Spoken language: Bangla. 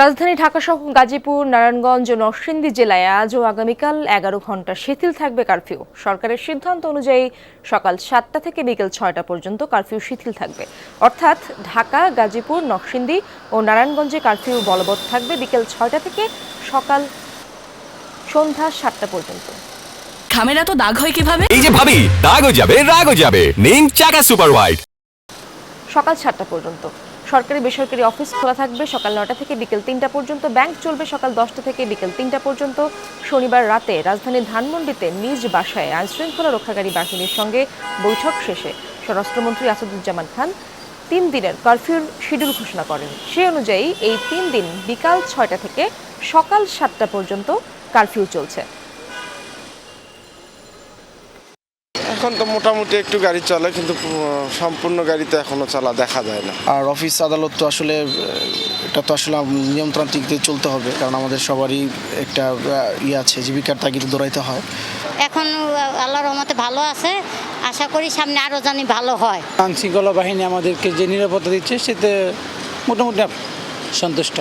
রাজধানী ঢাকাসহ গাজীপুর নারায়ণগঞ্জ ও নরসিংদী জেলায় আজ ও আগামীকাল এগারো ঘণ্টা শিথিল থাকবে কারফিউ। সরকারের সিদ্ধান্ত অনুযায়ী সকাল সাতটা থেকে বিকেল ছয়টা পর্যন্ত কারফিউ শিথিল থাকবে। অর্থাৎ ঢাকা গাজীপুর নরসিংদী ও নারায়ণগঞ্জে কারফিউ বলবৎ থাকবে বিকেল ছয়টা থেকে সকাল সন্ধ্যা সাতটা পর্যন্ত। খামেরা তো দাগ হয় কীভাবে? এই যে ভাবি দাগও যাবে রাগও যাবে। নিম চাকা সুপার হোয়াইট সকাল সাতটা পর্যন্ত। সরকারি বেসরকারি অফিস খোলা থাকবে সকাল নটা থেকে বিকেল তিনটা পর্যন্ত। ব্যাংক চলবে সকাল দশটা থেকে বিকেল তিনটা পর্যন্ত। শনিবার রাতে রাজধানীর ধানমন্ডিতে নিজ বাসায় আইন শৃঙ্খলা রক্ষাকারী বাহিনীর সঙ্গে বৈঠক শেষে স্বরাষ্ট্রমন্ত্রী আসাদুজ্জামান খান তিন দিনের কারফিউর শিডিউল ঘোষণা করেন। সে অনুযায়ী এই তিন দিন বিকাল ছয়টা থেকে সকাল সাতটা পর্যন্ত কারফিউ চলছে। এখন তো মোটামুটি একটু গাড়ি চলে কিন্তু সম্পূর্ণ গাড়ি তো এখনও চলা দেখা যায় না। আর অফিস আদালত তো আসলে এটা তো আসলে নিয়মতান্ত্রিক দিয়ে চলতে হবে কারণ আমাদের সবারই একটা ইয়ে আছে জীবিকার তাগিদে দৌড়াইতে হয়। এখন আল্লাহর রহমতে ভালো আছে আশা করি সামনে আরও জানি ভালো হয়। আইন শৃঙ্খলা বাহিনী আমাদেরকে যে নিরাপত্তা দিচ্ছে সেতে মোটামুটি সন্তুষ্ট।